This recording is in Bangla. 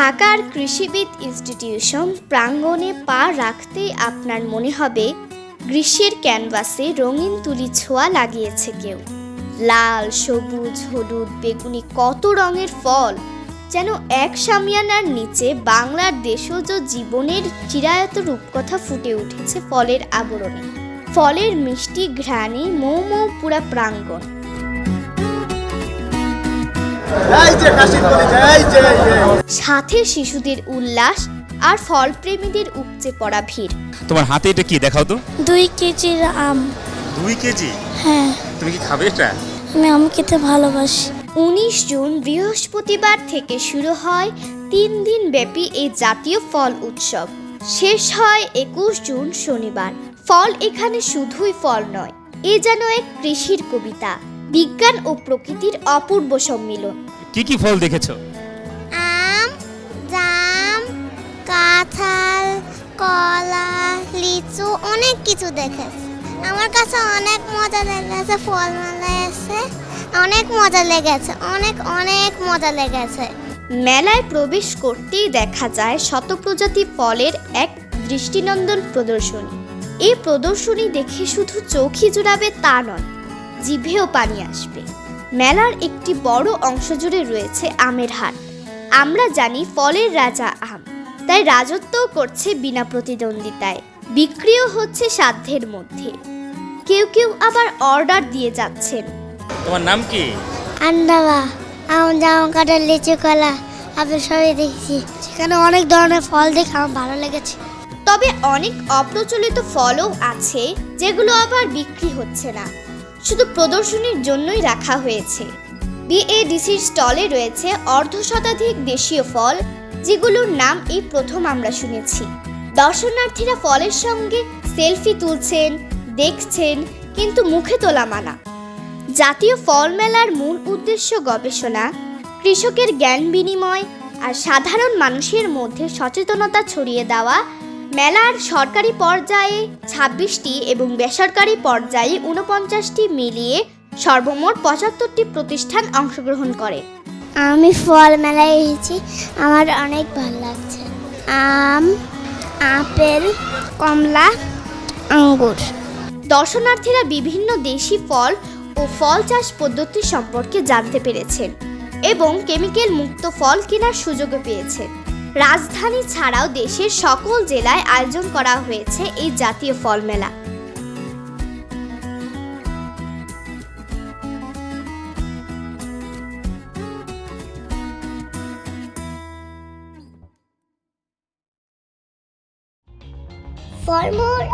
ঢাকার কৃষিবিদ ইনস্টিটিউশন প্রাঙ্গণে পা রাখতেই আপনার মনে হবে, গ্রীষ্মের ক্যানভাসে রঙিন তুলি ছোঁয়া লাগিয়েছে কেউ। লাল, সবুজ, হলুদ, বেগুনি কত রঙের ফল! যেন এক সামিয়ানার নিচে বাংলার দেশজ জীবনের চিরায়ত রূপকথা ফুটে উঠেছে ফলের আবরণে। ফলের মিষ্টি ঘ্রাণে মৌ মৌ পুরা প্রাঙ্গণ। সাথে শিশুদের উল্লাস আর ফলপ্রেমীদের উপচে পড়া ভিড়। তোমার হাতে এটা কি? দেখাও তো। দুই কেজির আম। দুই কেজি? হ্যাঁ। তুমি কি খাবে এটা? আমি আম খেতে ভালোবাসি। উনিশ জুন বৃহস্পতিবার থেকে শুরু হয় তিন দিন ব্যাপী এই জাতীয় ফল উৎসব। শেষ হয় একুশ জুন শনিবার। ফল এখানে শুধুই ফল নয় এ যেন এক কৃষির কবিতা। বিজ্ঞান ও প্রকৃতির অপূর্ব সম্মিলন। কি কি ফল দেখেছ? আম জাম কাঁঠাল কলা লিচু অনেক কিছু দেখেছি। আমার কাছে অনেক মজা লেগেছে ফল মেলায় এসে অনেক মজা লেগেছে অনেক অনেক মজা লেগেছে। মেলায় প্রবেশ করতেই দেখা যায় শত প্রজাতি ফলের এক দৃষ্টিনন্দন প্রদর্শনী। এই প্রদর্শনী দেখে শুধু চোখই জুড়াবে তা নয় জিভেও পানি আসবে। মেলার একটি বড় অংশ জুড়ে রয়েছে আমের হাট আমরা জানি ফলের রাজা আম। তাই রাজত্বও করছে বিনা প্রতিদ্বন্দ্বিতায়। বিক্রিও হচ্ছে সাধ্যের মধ্যে। কেউ কেউ আবার অর্ডার দিয়ে যাচ্ছেন। তোমার নাম কি? আন্ডাবা আম জাম কাঁঠাল লিচু কলা। আপনি সবই দেখছি। সেখানে অনেক ধরনের ফল দেখে আমার ভালো লেগেছে। তবে অনেক অপ্রচলিত ফলও আছে যেগুলো আবার বিক্রি হচ্ছে না। শুধু প্রদর্শনীর জন্যই রাখা হয়েছে। বিএডিসির স্টলে রয়েছে অর্ধ শতাধিক দেশীয় ফল, যেগুলোর নাম এই প্রথম আমরা শুনেছি। দর্শনার্থীরা ফলের সঙ্গে সেলফি তুলছেন, দেখছেন, কিন্তু মুখে তোলা মানা। জাতীয় ফল মেলার মূল উদ্দেশ্য গবেষণা, কৃষকের জ্ঞান বিনিময় আর সাধারণ মানুষের মধ্যে সচেতনতা ছড়িয়ে দেওয়া মেলার সরকারি পর্যায়ে ছাব্বিশটি এবং বেসরকারি পর্যায়ে উনপঞ্চাশটি মিলিয়ে সর্বমোট পঁচাত্তরটি প্রতিষ্ঠান অংশগ্রহণ করে। আমি ফল মেলায় এসেছি। আমার অনেক ভালো লাগছে। আম আপেল কমলা আঙ্গুর। দর্শনার্থীরা বিভিন্ন দেশি ফল ও ফল চাষ পদ্ধতি সম্পর্কে জানতে পেরেছেন এবং কেমিক্যাল মুক্ত ফল কেনার সুযোগও পেয়েছেন। রাজধানী ছাড়াও দেশের সকল জেলায় আয়োজন করা হয়েছে এই জাতীয় ফল মেলা। For more